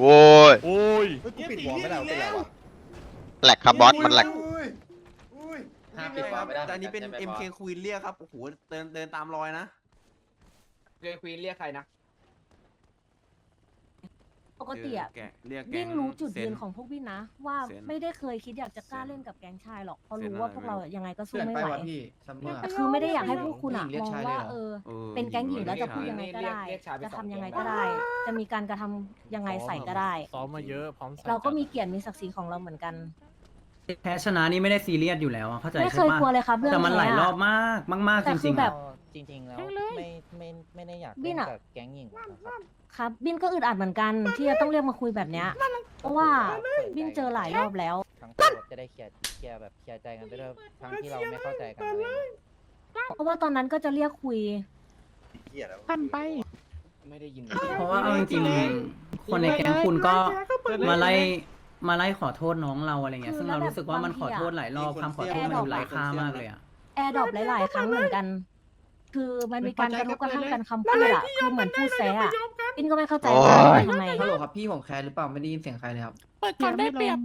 โว้ยโอ้ยเฮ้ยกูปิดวอลไม่ได้เป็นไรวะแหลกครับบอสมันแหลกอุ้ยอุ้ยห้ามปิดวาล์วไม่ได้แต่อันนี้เป็นใช่ไหม MK Queen เรียกครับ โอ้โห เดินเดินตามรอยนะเคยคุยเรียกใครนะ ปกติอะ แกะเรียกแกวิ่งรู้จุดยืนเซของพวกวิ่งนะ ว่าเซนไม่ได้เคยคิดอยากจะกล้าเล่นกับแก๊งชายหรอกเพราะรู้เซนว่าอะไรพวกเรายังไงก็สู้เพื่อนไม่ไปไหววะพี่ซัมเมอร์คือไม่ได้อยากให้พวกคุณอะเรียมกองชายว่าเลยเหรอเออ ออเป็นแก๊งหญิงแล้วจะพูดเรียกยังไงก็ได้ เรียกชายไปจะสอง ทำยังไงคนก็ได้ จะมีการกระทำยังไงใส่ก็ได้ ซ้อมมาเยอะพร้อมใส่เราก็มีเกียรติมีศักดิ์ศรีของเราเหมือนกัน แพ้ชนะนี่ไม่ได้ซีเรียสอยู่แล้วอะเข้าใจไม่เคใช่ยปะกลัวเลยครับเรื่องแต่มันหลายแพ้รอะอบมากมาก ๆ แต่จคืริองๆแบอะบจริงๆแล้วทั้งเลยไม่ไม่ไม่ได้อยากบิเล่นนอะกับแก๊งหญิงนะครับ ครับบินก็อึดอัดเหมือนกันที่จะต้องเรียกมาคุยแบบเนี้ยเพราะว่าบินเจอหลายรอบแล้ว ทั้งคู่จะได้เคลียร์เคลียร์แบบเคลียร์ใจกันไปด้วยทั้งที่เราไม่เข้าใจกันอะไรอย่างเงี้ยเพราะว่าตอนนั้นก็จะเรียกคุยเหี้ยแล้วพันไป ไม่ได้ยินเพราะว่าเอาจริงๆคนในแก๊งคุณก็มาไล่มาไล่ขอโทษน้องเราอะไรเงี้ยคือซึ่งเรารู้สึกว่ามันแล้วแบบขอโทษหลายรอบมีคนคำขอโทษมันเสียดูไร้ค่ามากเลยอะแอร์ดรอปหลาย ๆ ครั้งเหมือนกัน คือมันมีการกระทบกระทั่งกันคำพูดอะคือเหมือนพูดแซะอะ ปินก็ไม่เข้าใจโอ้ว่ายทำไมฮัลโหลครับพี่ผมแคร์หรือเปล่าไม่ได้ยินเสียงใครเลยครับ เปิดก่อนได้เปรียบ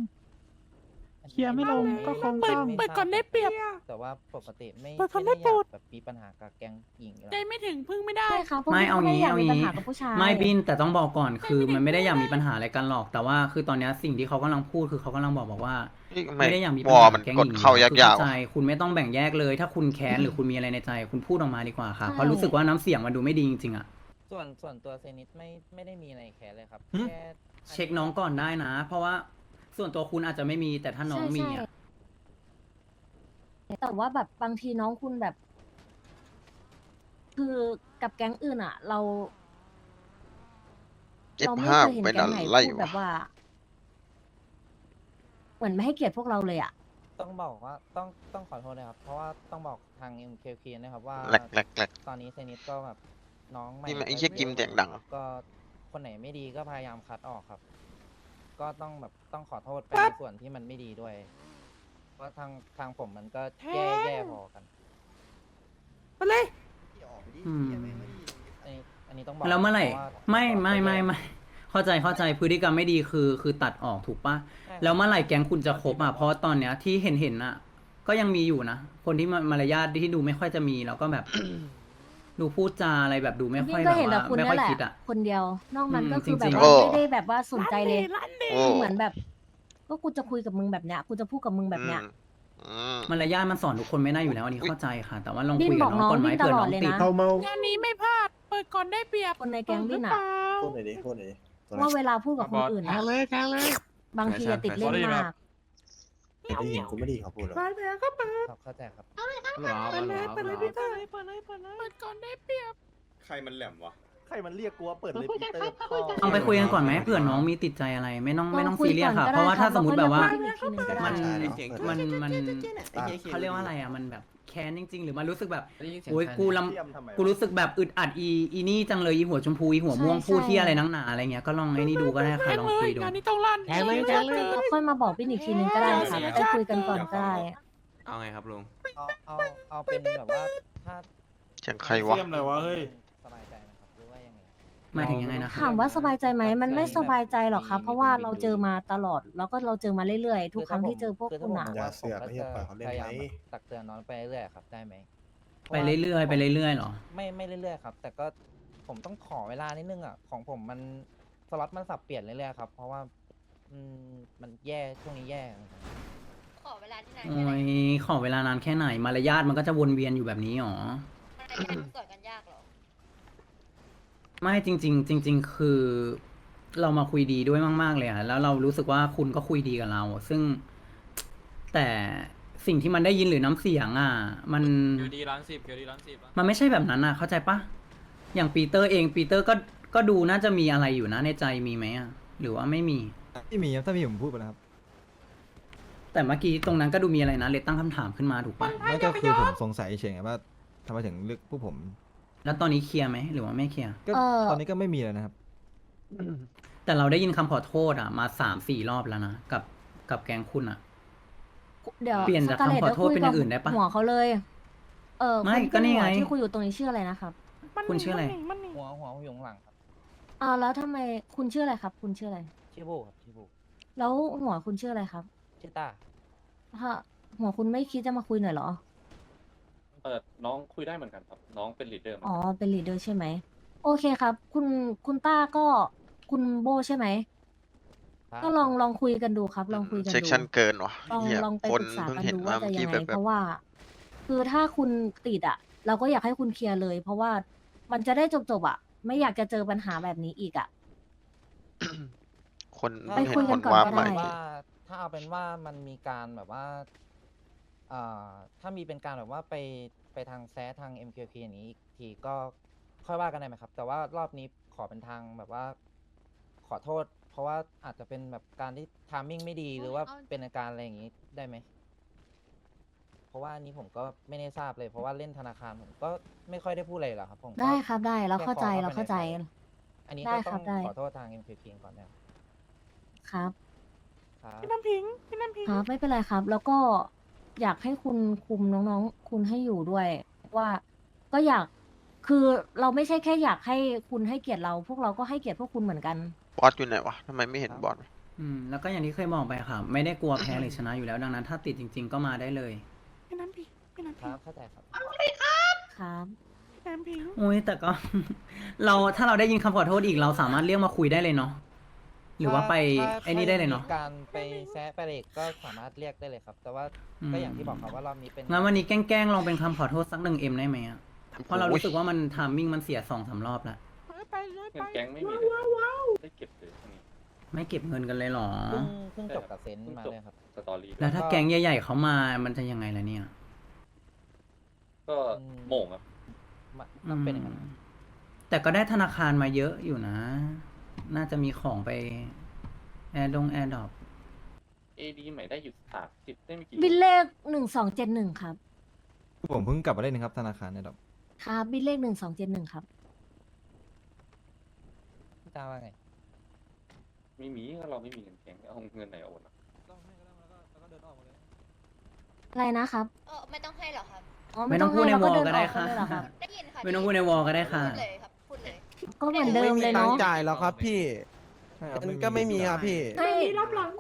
เคลียร์ไม่ลงก็คงต้อง เปิดก่อนได้เปรียบ แต่ว่าปกติไม่เปิดก่อนไม่ได้ได้โปรอยาดกแบบมีปัญหากับแก๊งหญิงอยู่แล้ว ใจไม่ถึงพึ่งไม่ได้ ใช่ครับพวกไม่พี่เอาก็ไม่งี้อยากเอามีปัญงี้หากับผู้ชายไม่บินแต่ต้องบอกก่อนคือมันไม่ได้อยากมีปัญหาอะไรกันหรอก แต่ว่าคือตอนเนี้ยสิ่งที่เขากำลังพูดคือเขากำลังบอกบอกว่า นี่ทำไม่ได้อยากมีวปัญอหามันแก๊งกหดญิงเข้ายากคือๆเข้าใจว่ะคุณไม่ต้องแบ่งแยกเลย ถ้าคุณแค้นหรือคุณมีอะไรในใจ คุณพูดออกมาดีกว่าค่ะเพราะรู้สึกว่าน้ำเสียงมันดูไม่ดีจริงๆอะ ส่วนส่วนตัวเซนิสไม่ไม่ได้มีอะไรแคร์เลยครับหึ แค่เช็คน้องก่อนได้นะ เพราะว่าส่วนตัวคุณอาจจะไม่มีแต่ถ้าน้องมีอะใช่แต่ว่าแบบบางทีน้องคุณแบบ คือกับแก๊งอื่นอะเรา เจ็บเราไม่ห้าเคยเห็นไปแก๊นั่งนไหนไล่พูดแบวะบว่า เหมือนไม่ให้เกียรติพวกเราเลยอะต้องบอกว่าต้องต้องขอโทษนะครับ เพราะว่าต้องบอกทาง MKK นะครับว่า แหลกแหลกแหลกตอนนี้เซนิสก็แบบ น้องใหม่นี่มันไอ้เหี้ยกิมเสียงดัง ก็คนไหนไม่ดีก็พยายามคัดออกครับ ก็ต้องแบบต้องขอโทษไปในส่วนที่มันไม่ดีด้วย เพราะทางทางผมมันก็แย่แย่พอกันไปเลยออกไปดิอืมเหี้ยแม่งไม่ดีอันนี้อันนี้ต้องบอกแล้วเมื่อไหร่พาะว่าไม่ไม่ไม่ขอไม่เข้าใจเข้าใจพฤติกรรมไม่ดีคือคือตัดออกถูกปะใช่แล้วเมื่อไหร่แก๊งคุณจะครบอะเพราะตอนเนี้ยที่เห็นเห็นอะ ก็ยังมีอยู่นะ คนที่มามารยาทที่ดูไม่ค่อยจะมีแล้วก็แบบ ดูพูดจาอะไรแบบดูไม่ค่อยนี่แบก็บเห็นแต่ว่าคุณไม่นั่ค่อนยแหละคิดอะ คนเดียว นอกนั้นอืมก็คือแบบจริงๆว่าโอ้ไม่ได้แบบว่าสนใจเลยร้านเดโอ้เหมือนแบบก็กูจะคุยกับมึงแบบเนี้ยกูจะพูดกับมึงแบบเนี้ยอืมอืมมารยาทมันสอนทุกคนไม่ได้อยู่แล้วอันนี้เข้าใจค่ะ แต่ว่าลองบินคุยกับบอกน้องก่อนไหมน้องบินเผื่อตลน้ออดงเลยติดนะเมาเมางานนี้ไม่พลาดเปิดก่อนได้เปรียบคนในแก๊งบินอะพูดหน่อยดิพูดหน่อยดิตัวไหนว่าเวลาพูดกับคนอื่นแทนะงเลยแทงเลยบางทีอะติดเล่นมาก ไม่ได้ยินกูไม่ได้ยินเขาพูดหรอกไปแล้วก็เปิดครับเข้าใจครับเปิดเลยเปิดเลยพี่เปิดเลยเปิดเลยเปิดเลยเปิดก่อนได้เปรียบ ใครมันแหลมวะ ใครมันเรียกกูว่าเปิดเลยคุยปีกันเตอครับร์คุยกันลองไปคุยกันก่อนไหมเผื่อน้องมีติดใจอะไรไม่ต้องไม่ต้องลองคุยซีเรียสก่ค่ะอนก็ได้เพราะว่าถ้าครับสมมติแบบว่าแล้วก็เรียกคุยอีกทีหนึ่งก็ได้มันใช่เหรอมันมันไอ้เหี้ยเขาเรียกว่าอะไรอะมันแบบแค้นจริง ๆ หรือมันรู้สึกแบบไม่ได้ยินเสียงโอ้ยใครกูลเทียมทำไมวะำกูรู้สึกแบบอึดอัดอีอีนี่จังเลยอีหัวชมพูอีหัวม่วงใช่พูดใช่ที่อะไรนังหนาอะไรเงี้ยก็ลองไอ้นี่ดูก็ได้แทค่ะงลองเลคุยยดูงานนี้ต้องลั่นแทงเลยแทงเลยแล้วค่อยมาบอกพี่อีกทีหนึงก็ได้ค่ะไปคุยกันก่อนก็ได้เอาไงครับลุงเอาเอาเอาเป็นแบบว่าถ้าเสียงใครวะสบายใจนะครับหรือว่ายังไง หมายถึงยังไงนะถามว่าสบายใจไหมมันไม่สบายใจหรอกครับเพราะว่าเราเจอมาตลอด แล้วก็เราเจอมาเรื่อยๆ ทุกครั้งที่เจอพวกคุณอะ อย่าเสือกไม่ใช่ปล่อยเขาเล่นพยายาไหมมแบบตักเตือนน้องไปเรื่อยๆครับได้ไหมไปเรื่อยๆไปเรื่อยๆหรอ ไม่ไม่เรื่อยๆครับ แต่ก็ผมต้องขอเวลานิดนึงอะของผมมันสล็อตมันสับเปลี่ยนเรื่อยๆครับ เพราะว่าอืมมันแย่ช่วงนี้แย่ขอเวลาที่นานโอ้แค่ไหนยขอเวลานานแค่ไหนมารยาทมันก็จะวนเวียนอยู่แบบนี้หรอไม่ได้สอนกันยากหรอ ไม่จริง ๆ จริง ๆ คือ เรามาคุยดีด้วยมาก ๆ เลยอะแล้วเรารู้สึกว่าคุณก็คุยดีกับเรา ซึ่ง แต่สิ่งที่มันได้ยินหรือน้ำเสียงอะมัน เกียวดีร้านสิบเกียวดีร้านสิบมันไม่ใช่แบบนั้นอะเข้าใจปะอย่างปีเตอร์เองปีเตอร์ก็ก็ดูน่าจะมีอะไรอยู่นะในใจมีไหมอะหรือว่าไม่มี ไม่มีครับถ้ามีผมพูดไปแล้วครับแต่เมื่อกี้ตรงนั้นก็ดูมีอะไรนะเลยตั้งคำถามขึ้นมาถูกปะ นั่นก็คือผมสงสัยเฉยๆไงว่าทำไมถึงเลือกพวกผม แล้วตอนนี้เคลียร์ไหมหรือว่าไม่เคลียร์ก็เอ่อ ตอนนี้ก็ไม่มีแล้วนะครับ แต่เราได้ยินคำขอโทษอะมาสามสี่รอบแล้วนะกับกับแกงคุณอะ เดี๋ยวเปลี่ยนจากสร์ลตคำขอโทษเป็นอย่างอื่นได้ปะหัวเขาเลย เออไม่คนก็นี่ไงหัวที่คุยอยู่ตรงนี้ชื่ออะไรนะครับคุณชื่ออะไรมันหนีหัวหัวอยู่ข้างหลังครับอ่าแล้วทำไมคุณชื่ออะไรครับ คุณชื่ออะไร ชื่อบูครับชื่อบูแล้วหัวคุณชื่ออะไรครับชื่อต้าถ้าหัวคุณไม่คิดจะมาคุยหน่อยเหรอ เออน้องคุยได้เหมือนกันครับ น้องเป็นลีดเดอร์อ๋อเป็นลีดเดอร์ใช่ไหม โอเคครับ คุณคุณต้าก็คุณโบใช่ไหมครับก็ลองลองคุยกันดูครับ ลองคุยกันเช็คดู ชั่นเกินวะลองเหี้ยลองไปคปนรึกษาเพิ่งกันเห็นดูมาว่าจะเมื่อยักี้งไงแบบแบเพบราะว่า คือถ้าคุณติดอะ เราก็อยากให้คุณเคลียร์เลย เพราะว่ามันจะได้จบจบๆอะ ไม่อยากจะเจอปัญหาแบบนี้อีกอะ คนถ้าเพิ่งเห็นคุยคกันนก่อนวาร์ปก็ใหม่ได้ว่า ถ้าเอาเป็นว่ามันมีการแบบว่า อ่าถ้ามีเป็นการแบบว่าไปไปทางแซะทาง MQK อย่างนี้อีกทีก็ค่อยว่ากันได้ไหมครับ แต่ว่ารอบนี้ขอเป็นทางแบบว่า ขอโทษ เพราะว่าอาจจะเป็นแบบการที่ทามมิ่งไม่ดีหรือว่าเป็นอาการอะไรอย่างนี้ได้ไหมเพราะว่าอันนี้ผมก็ไม่ได้ทราบเลย เพราะว่าเล่นธนาคารผมก็ไม่ค่อยได้พูดอะไรหรอกครับผมก็ได้ครับได้เราแค่เข้าใจขอเราไปเข้าใจในไฟล์อันนี้ได้ก็ครัต้บองได้ ขอโทษทาง MQK ก่อนนะครับ ครับ ครับ พี่น้ำพิงพี่น้ำพิงครับ ไม่เป็นไรครับ แล้วก็ อยากให้คุณคุมน้องๆ คุณให้อยู่ด้วย ว่าก็อยากคือเราไม่ใช่แค่อยากให้คุณให้เกียรติเรา พวกเราก็ให้เกียรติพวกคุณเหมือนกัน บอสอยู่ไหนวะทำไมไม่เห็นบอสวะอืมแล้วก็อย่างที่เคยบอกไปค่ะ ไม่ได้กลัวแพ้หรือชนะอยู่แล้วดังนั้น ถ้าติดจริง ๆ ก็มาได้เลยพี่น้ำพิงพี่น้ำคพิรังบเข้าใจครับ ครับ พี่น้ำพิง อุ้ยแต่ก็ เราถ้าเราได้ยินคำขอโทษอีกเราสามารถเรียกมาคุยได้เลยเนาะ หรือว่าไปถ้าไอ้นี่ได้เลยเนาะ ถ้มีการไปแซะไปเหล็กก็สามารถเรียกได้เลยครับ แต่ว่าอืมก็อย่างที่บอกครับว่ารอบนี้เป็น งั้นวันนี้แกล้งๆลองเป็นคำขอโทษสักหนึ่งเอ็มได้ไหมอะเพราะเรารู้สึกว่ามันทามมิ่งมันเสียสองสามรอบแล้วไปเลยไปเงินแก๊งไม่มีเลยได้เก็บเลยตรงนี้ ไม่เก็บเงินกันเลยเหรอ เพิ่งเพิ่งจบกับเซนต์มาเลยครับ สตอรี่แล้วถ้าก็แก๊งใหญ่ๆเขามามันจะยังไงล่ะเนี่ยก็โหม่งครับมาต้องเป็นอย่างนั้น อืมแต่ก็ได้ธนาคารมาเยอะอยู่นะ น่าจะมีของไปแอร์ดงแอร์ดอปเอดีใหม่ได้อยู่สามสิบได้ไม่กี่บินเลขหนึ่งสองเจ็ดหนึ่งครับ ผมเพิ่งกลับมาเล่นนะครับธนาคารเนี่ยดอกครับบินเลขหนึ่งสองเจ็ดหนึ่งครับ พี่ตาว่าไงไม่มีก็เราไม่มีเงินแก๊งเอาเงินไหนโอนอะอะไรนะครับ เออไม่ต้องให้หรอกครับ อ๋อไม่ต้องพูดในให้วอลเาก็ได้เนออค่ะเลยเหรอครับ ได้ยินค่ะไม่ต้องพูดในวอลก็ได้ค่ะ พูดเลยครับพูดเลย ก็เหมือนเดิมเลยเนาะจ่ายแล้วครับพี่มันก็ไม่มีครับพี่ไม่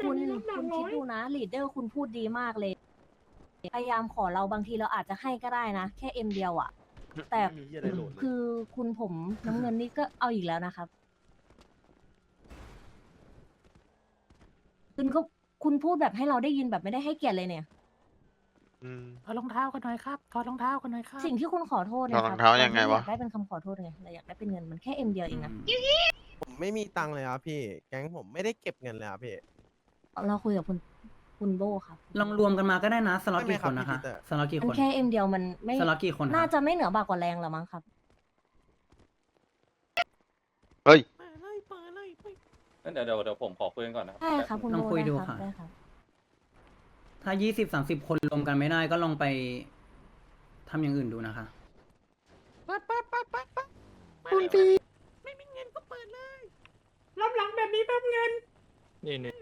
คุณคุณคิดดูนะลีดเดอร์คุณพูดดีมากเลย พยายามขอเราบางทีเราอาจจะให้ก็ได้นะ แค่เอ็มเดียวอะแต่คือคุณผมน้ำเงินนี่ก็เอาอีกแล้วนะครับ คุณก็คุณพูดแบบให้เราได้ยินแบบไม่ได้ให้เกียรติเลยเนี่ย อืม ถอดรองเท้ากันหน่อยครับถอดรองเท้ากันหน่อยครับสิ่งที่คุณขอโทษถเนี่อดยรคอรับงเท้ายังไงวะเราม่อยากได้เป็นคำขอโทษไงเราอยากได้เป็นเงินมันแค่เอ็มเดียวเองนะผมไม่มีตังค์เลยครับพี่ แก๊งผมไม่ได้เก็บเงินเลยครับพี่ เราคุยกับคุณคุณโบครับลองรวมกันมาก็ได้นะสล็อตไม่กี่คครับนนะคะพี่ปีเตอร์ สล็อตกี่มัคนนแค่เอ็มเดียวมันไม่สล็อตกี่คนครับน่าจะไม่เหนือบากกว่าแรงหรอมั้งครับ เฮ้ยเปิดเลยเปิดเลยเปิดงั้นเดี๋ยวเดี๋ยวเดี๋ยวผมขอคุยกันก่อนนะครับใช่ครับคุณลองโบคุยดูได้รับค่ะ ได้ครับ ถ้ายี่สิบสามสิบคนรวมกันไม่ได้ก็ลองไปทำอย่างอื่นดูนะคะเปิดเปิดเปิดเปิดเปิดคุณปีไม่มีเงินก็เปิดเลยรับหลังแบบนี้แบบเงิน นี่นี่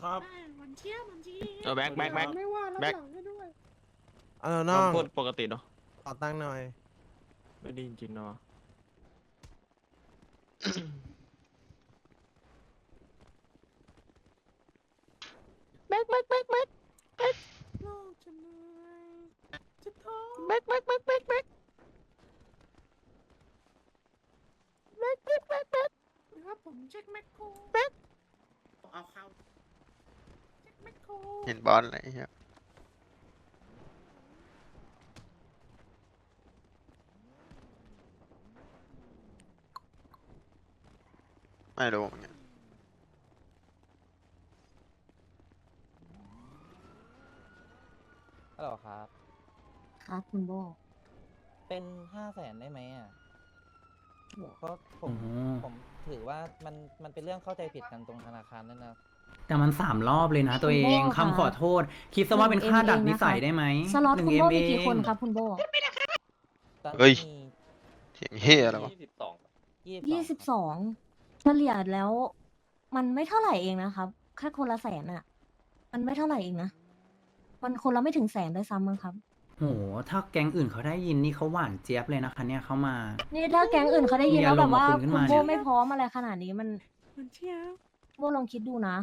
ครับมันเชี่ยมันเชี่ยเออแบ็คแบ็คแบ็ค ไม่ว่ารับแบ็ค หลังได้ด้วย เออน้องพูดปกติเนาะขอตังค์หน่อย ไม่ได้จริงๆเนาะ แบ็คแบ็คแบ็คแบ็คแบ็คโลกจะเหนื่อยจะท้อ แบ็คแบ็คแบ็คแบ็คแบ็คแบ็คแบ็คแบ็คแบ็คครับผมเช็คแมคโครแบ็คเอาเข้าเช็คแมคโครเห็นบอสอะไรเงี้ยไม่รู้เหมือนกัน ฮัลโหลครับ ครับคุณโบเป็นห้าแสนได้ไหมอะเพราะผโอ้มโหผมถือว่ามันมันเป็นเรื่องเข้าใจผิดกันตรงธนาคารนั่นนะ แต่มันสามรอบเลยนะ ตัวเองคุณโบ้ค่ะคำขอโทษ คิดซะว่าเป็นค่าดัดนิสัยหนึ่ง M ได้ไหมสล็อตหนึ่งคุณเอ็โบมเอมีกี่งคนครับคุณโบตอนเฮ้ย นี้เสียงเฮียอะไรวะ ยี่สิบสองมียี่สิบสองเฉลี่ยแล้ว มันไม่เท่าไหร่เองนะครับ แค่คนละแสนอะมันไม่เท่าไหร่เองนะ มันคนละไม่ถึงแสนด้วยซ้ำมั้งครับ โห ถ้าแก๊งอื่นเขาได้ยินนี่เขาหวานเจี๊ยบเลยนะคะเนี่ยเขามา นี่ถ้าแก๊งอื่นเขาได้ยินมีแล้วอารแบมณ์บว่ากับคุณขึ้นคุณมาโบเนี่ย ไม่พร้อมอะไรขนาดนี้มันมันเชียวโบลองคิดดูนะ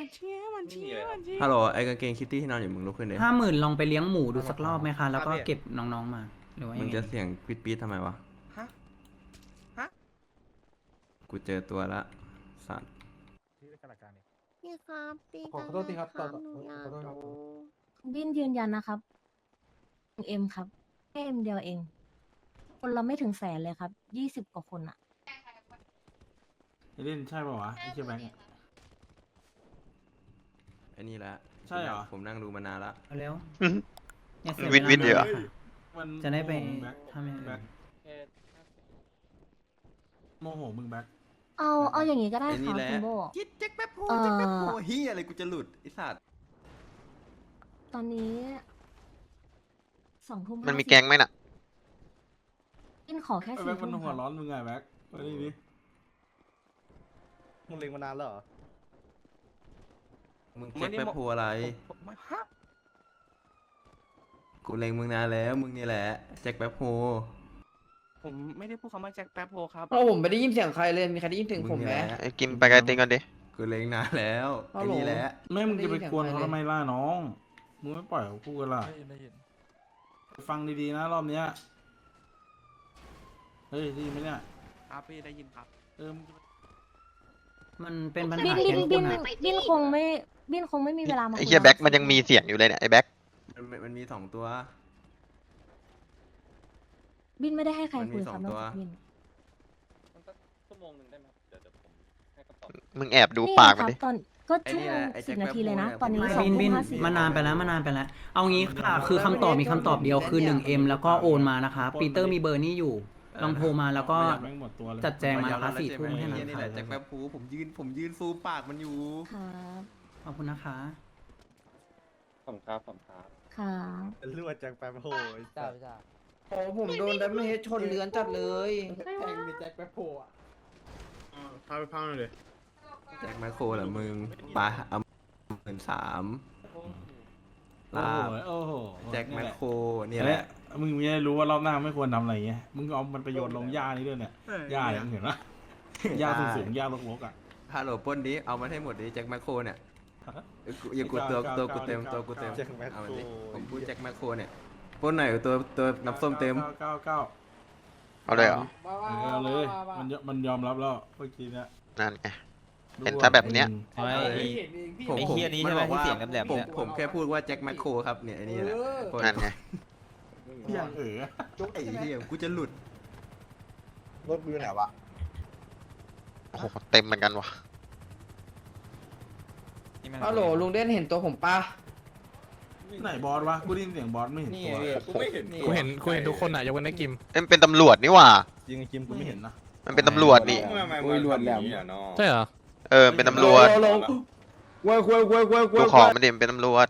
มันเชียวมันเชียวมันเชียวฮัลโหลไอ้กางเกงคิตตี้ที่นอนอยู่มึงลุกขึ้นดิห้าหมื่นลองไปเลี้ยงหมูดูสักรอบไหมคะ แล้วก็เก็บน้องๆมา หรือว่ามึยังงไงจะเสียงปี๊ดปี๊ดทำไมวะฮะฮะ กูเจอตัวละสัตว์พี่ครับพี่ขอโทษทีครับตอนขอโทษครับบินยืนยันนะครับ เอ็มครับแค่เอ็มเดียวเอง คนเราไม่ถึงแสนเลยครับ ยี่สิบกว่าคนอะเล่นใช่ป่าวะไอ้เชี่ยแบงค์ไอ้นี่แหละใช่เหรอ ผมนั่งดูมานานละ เอาเร็วอื้อหืออย่าเสียวินวินลาเดี๋ยวค่ะจะได้ไปทำอย่างอื่นโมโหมึงแบ็คเอาเอาอย่างนี้ก็ได้ไอ้คนี่รับแหละ คุณโบ จิ๊ดแจ็คแป๊บโพเอ่อ แจ็คแป๊บโพเฮียอะไรกูจะหลุดไอ้สัตว์ตอนนี้ สองทุ่มมันมี50แก๊งไหมน่ะบินขอแค่ไอ้สี่แบ็คมัทุ่นมหัวคร้รับอนมึงไงแบ็คมาดิดิมึงเล็งมานานแล้วเหรอ มึงแจ็คแป๊บโพอะไรกูเล็งมึงนานแล้ว มึงนี่แหละแจ็คแป๊บโพผมไม่ได้พูดคำว่าแจ็คแป๊บโพครับ เพราะผมไม่ได้ยินเสียงใครเลย มีใครได้ยินเสียงผมไหม นี่แหละไอ้กินไปไกลติงก่อนดิ กูเล็งนานแล้วฮัไอ้ลโหล นี่แหละไม่มึงจะไปได้ยินกวนเสียงเขาใครเลยทำไมล่ะน้อง มึงไม่ปล่อยเขาพูดกันล่ะ ฟังดีๆนะรอบเนี้ย เฮ้ยได้ยินไหมเนี่ย ครับพี่ได้ยินครับเออมึงจะมันเป็นปัญบิหานบิแก๊นงบิคุนณอะบินคงไม่บินคงไม่มีเวลามาไอ้คุเหี้ยกับแบ็ครามันยังมีเสียงอยู่เลยเนี่ยไอ้แบ็คมันมันมันมีสองตัว บินไม่ได้ให้ใครมันมีคุยสคอรับงนอกตัวจากบินมันสักชั่วโมงหนึ่งได้ไหมครับเดี๋ยวเดี๋ยว มึงแอบดูนี่ปากคมันรับดิ ตอนก็ไอ้ชั่วนี่โมแหงละไอ้สิบแจ็คนาทีเลยนะแป๊บโพตอนนี้เนี่ยสองบินทุ่บิมนห้าสิบมานานไปแล้วมานานไปแล้ว เอางี้ค่ะ คือคำตอบมีคำตอบเดียวคือ 1M แล้วก็โอนมานะคะ ปีเตอร์มีเบอร์นี่อยู่ ลองโทรมาแล้วก็ไม่อยาแม่งหมดตัวเลยจัดแจงมานะคะสี่ทุ่มไอ้แค่นั้เหี้ยนนี่แหค่ะละแจ็คแป๊บโพผมยืนผมยืนซูมปากมันอยู่ ครับขอบคุณนะคะขอบคุณครับขอบคุณครับ ครับรวดจากแป๊บโหยจ้าจ้าโอ้ผมโดนดัมเมจชนเลือนจัดเลยแทงมีแจ็คแป๊บโหอะ พาไปพังเลยแจ็คแมคโครเหรอมึงไปะเอาหมื่นสามโอ้ลาโหบโอ้โหแจ็คแมคโครเนี่เนี่ยยแหแหละละมึงไม่ได้รู้ว่ารอบหน้าไม่ควรทำอะไรเงี้ย มึงเอามันไปโยนลงหญ้านี่ด้วยเนี่ยหญ้าเนี่ยมึงเห็นปะหญ้าสูงๆหญ้ารกๆอะฮัลโหลปล้นดิเอามาให้หมดดิแจ็คแมคโครเนี่ยเอ้ยกูอย่ากดตัวตัวกูเต็มตัวกูเต็มแจ็คแมคโครเอามาดิผมพูดแจ็คแมคโครเนี่ยปล้นหน่อยตัวตัวน้ำส้มเต็มเก้าเก้า เอาเลยเหรอ เออเอาเลย มันยอมันยอมรับแล้วเมื่อกี้เนี่ยนั่นไง เห็นถ้าแบบเนี้ยผมไอ้เหี้ยนี้ใช่ไหมที่เสียงแหลมๆผมเนี่ยผมแค่พูดว่าแจ็คแมคโครครับเนี่ยไอ้นี่แหละปล้นั่นไงเที่ยงเออไอ้เหี้ยกูจะหลุดรถมือไหนวะโอ้โห เต็มเหมือนกันว่ะฮัลโหลลุงเด่นเห็นตัวผมปะ ไหนบอสวะกูได้ยินเสียงบอสไม่เห็นตัวกูเห็นกูเห็นทุกคนอะยกเว้นไอ้กิมเอ้ยมันเป็นตำรวจนี่หว่า ยิงไอ้กิมกูไม่เห็นนะมันเป็นตำรวจนี่โอ้ยรวดแหลมใช่เหรอ เออ เป็นตำรวจเว้ยเว้ยเว้ยเว้ยเว้ดูยของมันดิมันเป็นตำรวจ